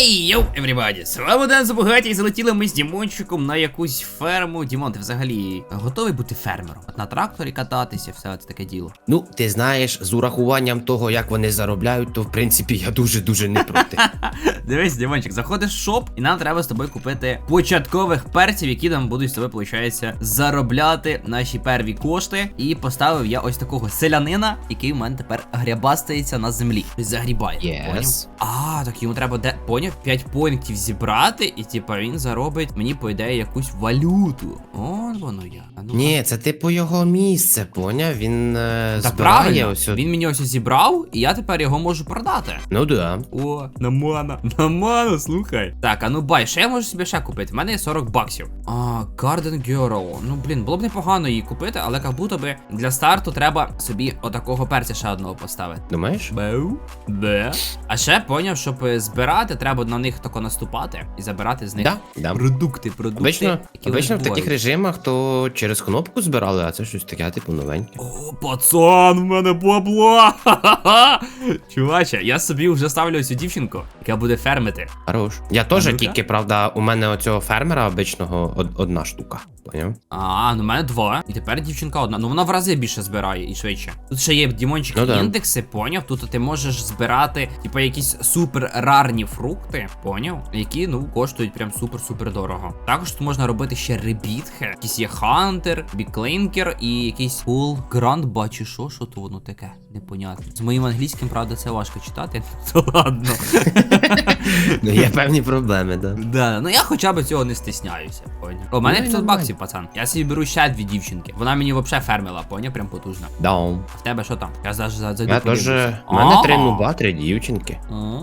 Ей, йоу, everybody! З вами Ден Забугаті і залетіли ми з Дімончиком на якусь ферму. Дімон, ти взагалі готовий бути фермером? От на тракторі кататися, все це таке діло. Ну, ти знаєш, з урахуванням того, як вони заробляють, то в принципі я дуже-дуже не проти. Дивись, Дімончик, заходиш в шоп, і нам треба з тобою купити початкових перців, які нам будуть з тобою, виходить, заробляти наші перві кошти. І поставив я ось такого селянина, який у мене тепер грябастається на землі. Загрібає. Yes. поняв? А, так йому треба де поняв 5 поінтів зібрати, і типа він заробить мені, по ідеї, якусь валюту. Он воно я. А ну, Ні, це типу його місце, поняв? Він е, Та збирає правильно, ось. от- він мені ось зібрав, і я тепер його можу продати. Ну да. О, на мана, на ману, слухай. Так, а ну бай, що я можу собі ще купити? В мене є 40 баксів. А, Garden Girl. Ну блін, було б непогано її купити, але як будто би для старту треба собі отакого перця ще одного поставити. Думаєш? Беу, де. А ще поняв, щоб збирати, треба на них тако наступати і забирати з них Да, да. продукти, продукти. Обично, які обично в таких режимах то через кнопку збирали, а це щось таке, типу, новеньке. О, пацан, в мене бабла! Чуваче, я собі вже ставлю цю дівчинку, яка буде фермити. Хорош. Я теж, тільки, правда, у мене оцього фермера обичного од- одна штука. Поняв? А, ну в мене два. І тепер дівчинка одна. Ну вона в рази більше збирає і швидше. Тут ще є Дімончик Ну да. індекси, поняв. Тут ти можеш збирати, типу, якісь супер рарні фрукти, поняв? Які, ну, коштують прям супер-супер дорого. Також тут можна робити ще ребітхи. Якісь є Хантер, Біклейнкер і якийсь Фул Гранд, бачу, що, що то воно таке? Непонятно. З моїм англійським, правда, це важко читати. То ладно. Ну, є певні проблеми, да. Да, ну я хоча б цього не стисняюся, поняв. У мене Ну, 500 баксів, пацан. Я собі беру ще дві дівчинки. Вона мені взагалі фермила, поняв, прям потужно. Да. А в тебе що там? Я зараз зайду. Я теж. подивлюся. У мене три нуба, три дівчинки. А,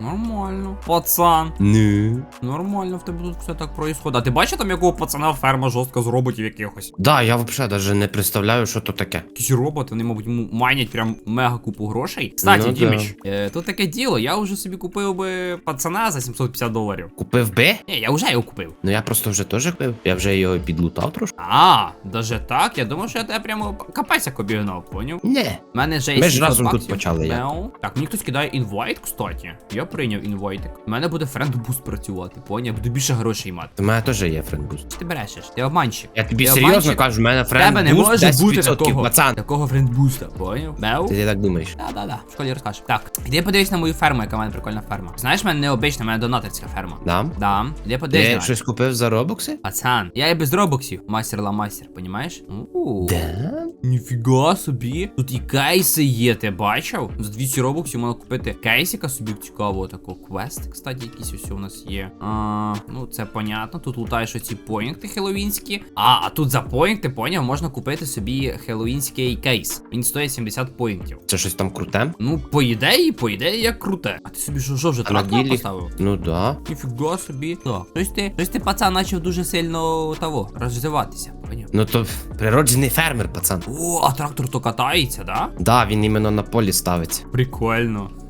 Нормально. Пацан. Ну. Нормально в тебе тут все так проїсходить. А ти бачиш там якого пацана ферма жорстка з роботів якихось? Да, я взагалі навіть не представляю, що то таке. Якісь роботи, вони, мабуть, му- майнять прям мега купу грошей. Кстати, Ну, Діміч, е, тут таке діло, я вже собі купив би пацана за 750 доларів. Купив би? Ні, я вже його купив. Ну я просто вже теж купив. Я вже його підлутав трошки. А, даже так? Я думав, що я тебе прямо капець як обігнав, поняв? Не. У мене вже є Ми ж разом тут почали? Мяу. Так, мені хтось кидає інвайт, кстати. Я прийняв інвайтик. У мене буде френд-буст працювати, поняв? Буду більше грошей мати. У мене теж є френдбуст. Що ти брешеш? Ти обманщик. Я тобі Ти серйозно обманщик. кажу, в мене В тебе не може бути такого, пацан. такого френд-буста, поняв? Мяу. Ти так думаєш? Да, да, да. В школі розкажеш. Так, іди подивись на мою ферму, яка в мене прикольна ферма. Знаєш, в мене необична, в мене донаторська ферма. Да? Да. Іди подивись. Ти на. щось купив за робокси? Пацан, я і без робоксів. Мастер ла мастер, понімаєш? У. Да? Ніфіга собі. Тут і кейси є, ти бачив? За 200 робоксів можна купити кейсика собі цікавого такого. Квест, кстати, якийсь ось у нас є. А, ну це понятно. Тут лутаєш оці поінти хеллоуінські. А, а тут за поінти, поняв, можна купити собі хеллоуінський кейс. Він стоїть 70 поінтів. Це щось там круте? Ну, по ідеї, по ідеї, як круте. А ти собі що, що вже А на трактор ділі? поставив? Ну да. Ніфіга собі. Так. Щось ти, щось ти, пацан, почав дуже сильно того розвиватися. Поняв? Ну то природжений фермер, пацан. О, а трактор то катається, да? Да, він іменно на полі ставиться. Прикольно.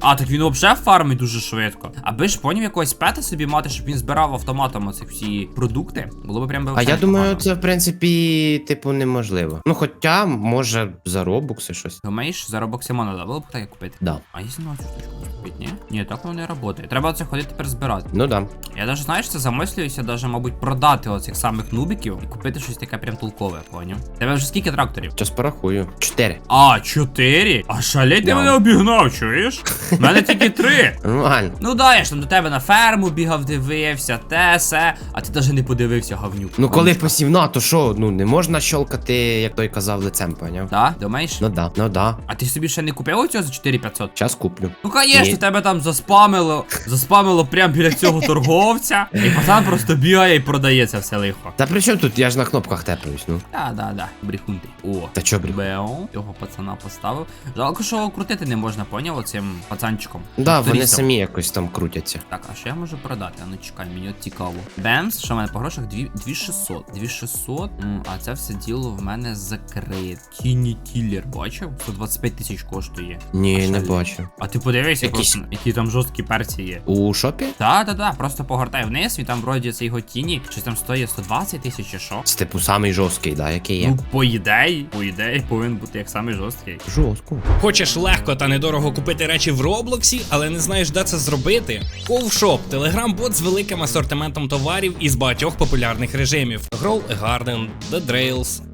а, так він взагалі фармить дуже швидко. Аби ж поняв якогось пета собі мати, щоб він збирав автоматом оці всі продукти. Було б прям би А я думаю, це в принципі, типу, неможливо. Ну, хоча, може, за робокси щось. Думаєш, за робоксі можна було б таке купити? Да. А якщо на цю штучку купити, ні? Ні, так воно не працює. Треба це ходити тепер збирати. Ну да. Я навіть, знаєш, це замислююся, даже, мабуть, продати оцих самих нубіків і купити щось таке прям толкове, поняв? Тебе вже скільки тракторів? Час порахую. Чотири. А, чотири? А шалеть ти Да. мене обігнав, чуєш? У мене тільки три. Нормально. Ну да, я ж там до тебе на ферму бігав, дивився, те, се, а ти навіть не подивився, гавнюк. Ну, коли посівна, то що, ну не можна щолкати, як той казав, лицем, поняв? Да, думаєш? Ну да, ну да. А ти собі ще не купив оцього за 4500? Час куплю. Ну, конечно, що тебе там заспамило, заспамило прямо біля цього торговця, і пацан просто бігає і продає все лихо. Та при чому тут? Я ж на кнопках теплюсь, ну. Да, да, да, брехун ти. О, Та чо, брехун? беу, його пацана поставив. Жалко, що його крутити не можна, поняв, Цим пацанчиком. Да, вони самі якось там крутяться. Так, а що я можу продати? А ну чекай, мені от цікаво. Бемс, що в мене по грошах? 2600. 2600, а це все діло в мене закрите. Кіні кілер, бачив? 125 тисяч коштує. Ні, А не бачу. А ти подивись, як Який 8, які там жорсткі перці є. У шопі? Та, та, та, просто погортай вниз, і там вроді це його тіні. Чи там стоїть 120 тисяч, чи що? Це типу самий жорсткий, да, який є. Ну, по ідеї, по ідеї, повинен бути як самий жорсткий. Жорстко. Хочеш легко та недорого купити речі в Роблоксі, але не знаєш, де це зробити? Ковшоп телеграм-бот з великим асортиментом товарів із багатьох популярних режимів: Grow Гарден, Garden, The Drails,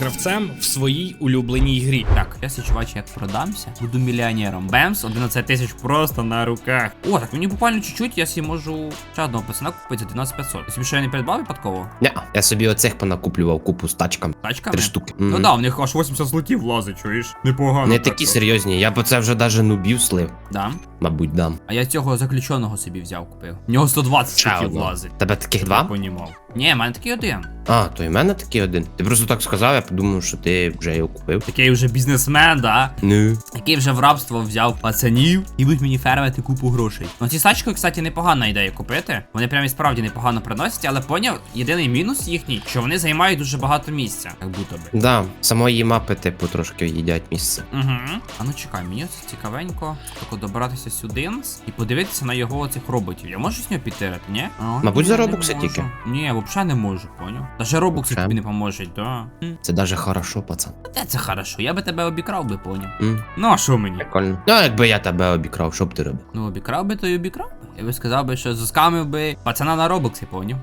гравцем в своїй улюбленій грі. Так, я чувач, як продамся, буду мільйонером. Бемс, 11 тисяч просто на руках. О, так мені буквально чуть-чуть, я собі можу ще одного пацана купити за 19500. Тобі що я не придбав випадково? Ня, я собі оцих понакуплював купу з тачками. Тачками? Три штуки. Ну да, в них аж 80 злотів влазить, чуєш? Непогано. Не такі серйозні, я б це вже даже нубів слив. Да. Мабуть, дам. А я цього заключеного собі взяв, купив. В нього 120 Ще штуків влазить. Тебе таких Я два? понімав. Ні, в мене такий один. А, то і в мене такий один. Ти просто так сказав, я подумав, що ти вже його купив. Такий вже бізнесмен, да? Ну. Який вже в рабство взяв пацанів і будуть мені фермити купу грошей. Ну ці стачки, кстати, непогана ідея купити. Вони прям і справді непогано приносять, але поняв, єдиний мінус їхній, що вони займають дуже багато місця, як будто би. Да, самої мапи, типу, трошки їдять місце. Угу. А ну чекай, мені це цікавенько. Тако добратися сюди і подивитися на його оцих роботів. Я можу з нього підтирати, ні? А, Мабуть, ні, за не робокси можу. тільки. Ні, взагалі не можу, поняв. Даже робокси Окей. тобі не поможуть, да. М, Це даже хорошо, пацан. Та це хорошо, я би тебе обікрав би, поняв. М, Ну а що мені? прикольно. Ну, якби я тебе обікрав, що б ти робив? Ну, обікрав би, то й обікрав би. Я би сказав би, що заскамив би пацана на робоксі, поняв?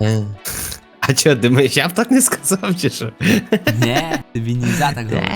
Е. А чого, думаєш, я б так не сказав, чи що? Не, тобі нельзя так робити.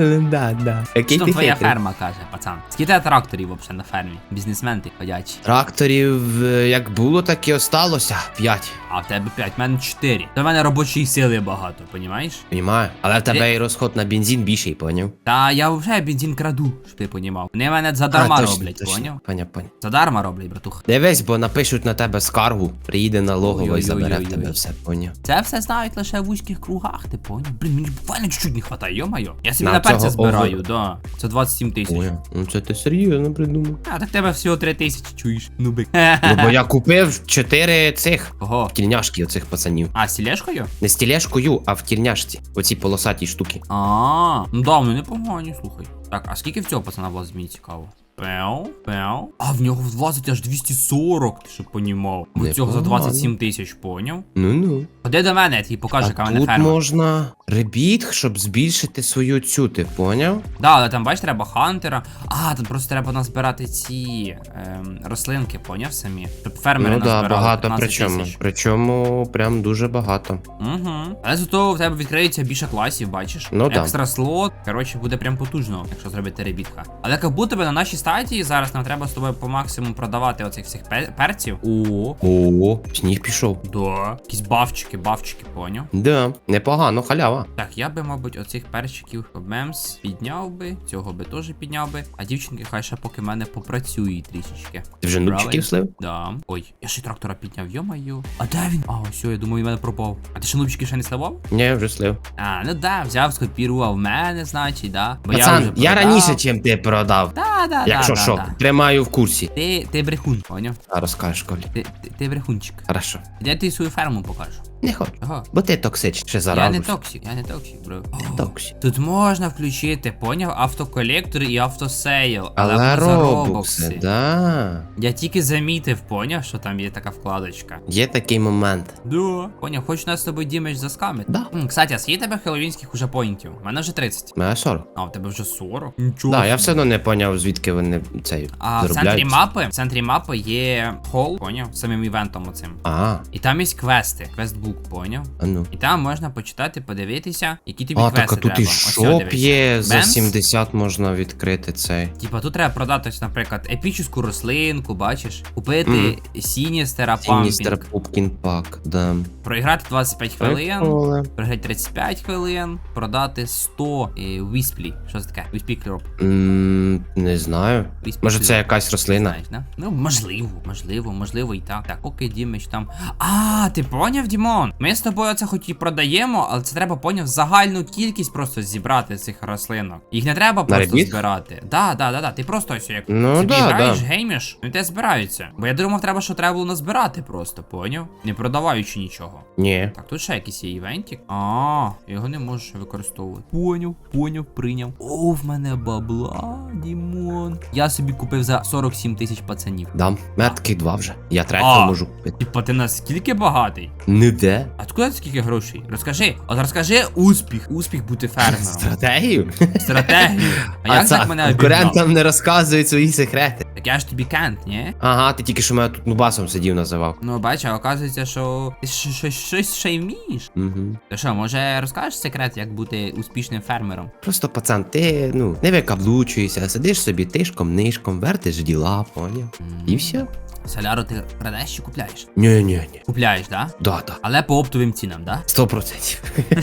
Е, Да, да. Який Що там ти твоя хитрий. ферма каже, пацан? Скільки тракторів взагалі на фермі? Бізнесмен ти ходячий. Тракторів е, як було, так і осталося. П'ять. А в тебе 5, в мене 4. То в мене робочої сили багато, понімаєш? Понімаю. Але в тебе і розход на бензин більший, поняв? Та я вже бензин краду, щоб ти понімав. Вони мене задарма А, точно, роблять, точно. поняв? Поняв, поняв. Задарма роблять, братуха. Дивись, бо напишуть на тебе скаргу, приїде налогово і забере в Ой-ой-ой-ой-ой. тебе все, поняв. Це все знають лише в вузьких кругах, ти поняв? Блін, мені буквально чуть-чуть не хватає, йо-моє. Я собі На на перця цього збираю, да. Це 27 тисяч. Поняв. Ну це ти серйозно придумав. А, так тебе всього 3 тисячі, чуєш, нубик. Ну бо я купив чотири цих Кого? Тільняшки оцих пацанів. А, з тілешкою? Не з тілешкою, а в тільняшці. Оці полосаті штуки. А, ну да, вони непогані, слухай. Так, а скільки в цього пацана було змінить цікаво? Пеу, пеу. А в нього влазить аж 240, ти щоб понімав. У цього за 27 тисяч, поняв? Ну-ну. Ходи до мене, я тобі покажу, яка в мене тут можна ребіт, щоб збільшити свою цю, ти поняв? Да, але там бачиш, треба хантера. А, тут просто треба назбирати ці ем, рослинки, поняв самі. Щоб фермери ну да, назбирали багато 15 причому. тисяч. Причому прям дуже багато. Угу. Але зато в тебе відкриється більше класів, бачиш? Ну да. Екстра слот. Коротше, буде прям потужно, якщо зробити ребітка. Але як будто би на нашій стадії зараз нам треба з тобою по максимуму продавати оцих всіх пе- перців. О, О, сніг пішов. да. Якісь бафчики, бафчики, поняв. Да, непогано, халява. Так, я би, мабуть, оцих перчиків мемс підняв би, цього би теж підняв би. А дівчинки хай ще поки в мене попрацюють трішечки. Ти вже Правильно. нубчиків слив? Да. Ой, я ще трактора підняв, йо-моє. А де він? А, ось, я думаю, він в мене пропав. А ти ще нубчики ще не сливав? Ні, я вже слив. А, ну да, взяв, скопірував мене, значить, да. Бо я, вже я продав. раніше, чим ти продав. Да, да, Якщо да, що, да, да. тримаю в курсі. Ти, ти брехун, поняв? А розкажеш, Колі. Ти, ти, ти брехунчик. Хорошо. Де ти свою ферму покажу? Не хочу. Ага. Бо ти токсич, ще Я не токсик, я не токсик, бро. Токсик. Тут можна включити, поняв, автоколектор і автосейл. Але за робокси, да. Я тільки замітив, поняв, що там є така вкладочка. Є такий момент. Да. Поняв, хоч нас з тобою дімеш заскамити. Да. М, Кстати, а скільки тебе хеллоуінських уже поінтів? У мене вже 30. Мене 40. А, у тебе вже 40? Нічого. Да, я все одно не поняв, звідки вони цей А в центрі заробляють. мапи, в центрі мапи є хол, поняв, самим івентом оцим. А, І там є квести, квестбук, поняв. а ну. І там можна почитати, подивитися, які тобі А, квести так а тут треба. і шоп є, за 70 можна відкрити цей. Типа тут треба продати, наприклад, епічну рослинку, бачиш, купити Мгм. Сіністера Сіністер пампінг, Пупкін Пак, да. проіграти 25 хвилин, Приколи. проіграти 35 хвилин, продати 100 і вісплі. Що це таке? Віспі кльоп. М, Не знаю. Віспі Може це якась рослина? Знаєш, да? Ну, можливо, можливо, можливо і так. Так, поки Дімич там. А, ти поняв, Дімон? Дімон, ми з тобою це хоч і продаємо, але це треба поняв загальну кількість просто зібрати цих рослинок. Їх не треба просто ребіт? збирати. Да, да, да, да. Ти просто ось як Ну, собі да, граєш, да. гейміш, ну і те збираються. Бо я думав, треба, що треба було назбирати просто, поняв? Не продаваючи нічого. Ні. Так, тут ще якийсь є івентик. А, його не можеш використовувати. Поняв, поняв, прийняв. О, в мене бабла, Дімон. Я собі купив за 47 тисяч пацанів. Дам. Мене таких два вже. Я А. можу купити. Типа ти наскільки багатий? Не де? А откуда скільки грошей? Розкажи, от розкажи успіх. Успіх бути фермером. Стратегію? Стратегію. А, як це так мене обігнав? конкурентам не розказують свої секрети. Так я ж тобі кент, ні? Ага, ти тільки що мене тут нубасом сидів називав. Ну, бач, а оказується, що ти щось ще й вмієш. Угу. То що, може розкажеш секрет, як бути успішним фермером? Просто пацан, ти ну не викаблучуєшся, сидиш собі тишком, нишком, вертиш діла, поняв? І все? Соляру ти продаєш чи купляєш? Ні, ні, ні. Купляєш, да? Да, да. Але по оптовим цінам, да? Сто процентів.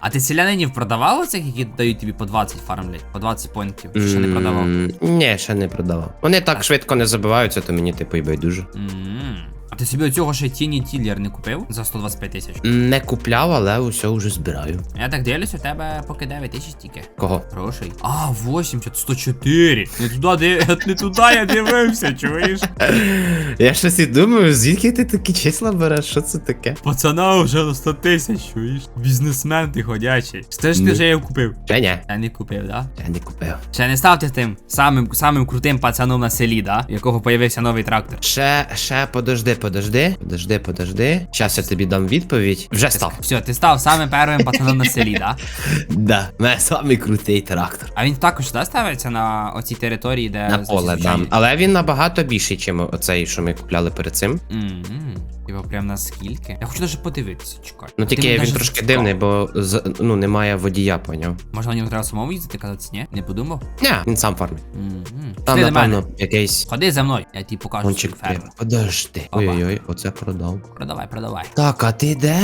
а ти селянинів продавав оцих, які дають тобі по 20 фармлять? По 20 поінтів? Чи ще не продавав? Ні, ще не продавав. Вони так Так. швидко не забиваються, то мені типу і байдуже. М. А ти собі оцього ще тіні тіллер не купив за 125 тисяч? Не купляв, але усе вже збираю. Я так дивлюсь, у тебе поки 9 тисяч тільки. Кого? Грошей. А, 80, 104. Не туди, не туди я дивився, чуєш? Я щось і думаю, звідки ти такі числа береш? Що це таке? Пацана вже на 100 тисяч, чуєш? Бізнесмен ти ходячий. Це ж ти вже його купив. Ще ні, Я не купив, да? я не купив. Ще не ставте тим самим, самим крутим пацаном на селі, да? У якого появився новий трактор. Ще, ще подожди, подожди, подожди, подожди. Зараз я тобі дам відповідь. Вже став. Все, ти став самим першим пацаном на селі, да? Да, мене самий крутий трактор. А він також да, ставиться на оцій території, де На поле дам. Але він набагато більший, ніж оцей, що ми купляли перед цим. Ммм, типа прям наскільки? Я хочу навіть подивитися, чекай. Ну тільки він трошки цікав. дивний, бо ну немає водія, поняв. Може на ньому треба самому їздити, казати, ні? Не подумав? Ні, він сам фармить. Там, Ходи до мене. напевно, якийсь Ходи за мною, я тобі покажу. Подожди. Ой-ой-ой, оце продав. Продавай, продавай. Так, а ти де?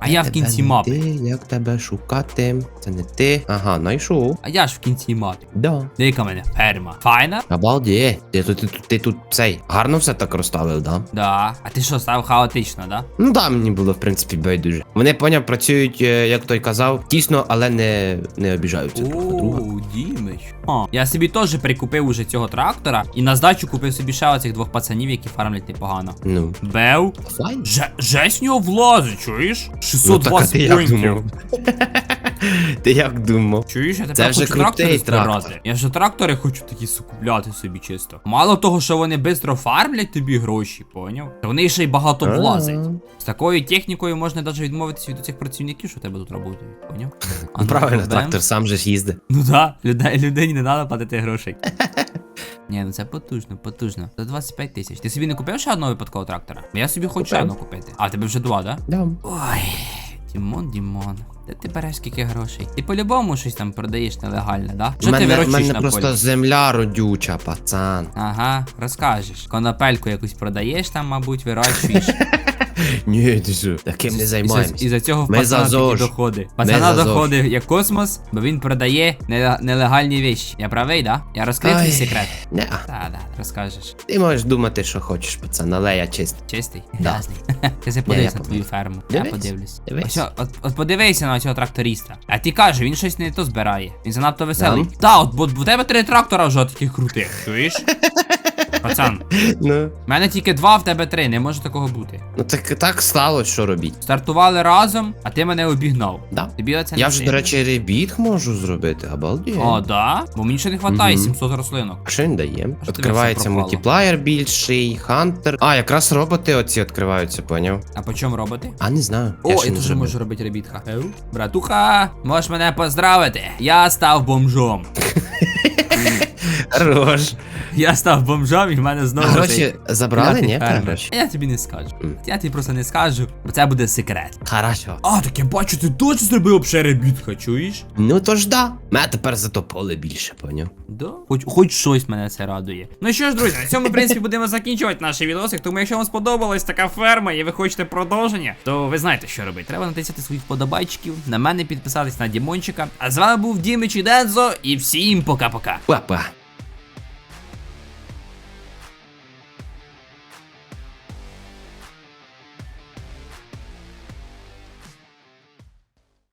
А я в кінці не мапи. Ти, як тебе шукати? Це не ти. Ага, знайшов. А я ж в кінці мапи. Да. В мене ферма? Файна? Обалді. Ти тут, ти, тут- ти тут цей гарно все так розставив, да? Да. А ти що, став хаотично, да? Ну да, мені було в принципі байдуже. Вони поняв, працюють, е, як той казав, тісно, але не, не обіжаються друг на друга. О, Дімич. А, Я собі теж прикупив уже цього трактора і на здачу купив собі ще оцих двох пацанів, які фармлять непогано. Ну. Бев. Же, жесть в нього влазить, чуєш? Ну так, а 620 ти як поінтів. думав? Ти як думав? Чуєш, я тепер вже хочу крутий трактори збирати. трактор. Я ж трактори хочу такі сукупляти собі чисто. Мало того, що вони швидко фармлять тобі гроші, поняв? То вони ще й багато влазять. З такою технікою можна навіть відмовитися від цих працівників, що в тебе тут працюють, поняв? А Ну, правильно, бем. трактор сам же ж їздить. Ну да, людей, людині не треба платити грошей. Ні, ну це потужно, потужно. За 25 тисяч. Ти собі не купив ще одного випадкового трактора? Я собі хочу Купив. одного купити. А, в тебе вже два, да? Да. Ой, Дімон, Дімон. Де ти береш скільки грошей? Ти по-любому щось там продаєш нелегальне, да? Що ти мене, вирощуєш мене на просто земля родюча, пацан. Ага, розкажеш. Конопельку якусь продаєш там, мабуть, вирощуєш. Ні, ти що? Таким не І за цього в Ми пацана такі ЗОЖ. доходи. Пацана за ЗОЖ. доходи як космос, бо він продає неле- нелегальні вещі. Я правий, да? Я розкрив твій Ай. секрет. Не, Так, так, розкажеш. ти можеш думати, що хочеш, пацан, але я чистий. Чистий? Да. Грязний. Ти подивись на твою ферму. Я Дивись, подивлюсь. дивись. Ось, от, от подивися на цього тракториста. А ти каже, він щось не то збирає. Він занадто веселий. Та, от бо в тебе три трактора вже таких крутих, чуєш? Пацан, Ну, в мене тільки два, в тебе три, не може такого бути. ну так, так сталося, що робіть. Стартували разом, а ти мене обігнав. Да. Тобі оце Я вже, сильно. до речі, ребіт можу зробити, обалдеть. О, да? Бо мені ще не вистачає Мгм. 700 рослинок. Що він дає? тобі Відкривається все пропало? мультиплеєр більший, хантер. А, якраз роботи оці відкриваються, поняв? А по чому роботи? А не знаю. О, я, ще не теж зробив. можу робити ребітка. Братуха, можеш мене поздравити. Я став бомжом. Хорош. Я став бомжом і в мене знову. гроші забрали, ні? Гроші? Я тобі не скажу. Я тобі просто не скажу, бо це буде секрет. Хорошо. А, так я бачу, ти точно зробив обше ребітка, чуєш? Ну то ж да. Мене тепер зато поле більше, поняв? Да? Хоч, хоч щось мене це радує. Ну що ж, друзі, на цьому, в принципі, будемо закінчувати наші відосик. Тому якщо вам сподобалась така ферма і ви хочете продовження, то ви знаєте, що робити. Треба натисати своїх подобайчиків, на мене підписатись на Дімончика. А з вами був Дімич і Дензо, і всім пока-пока. Папа.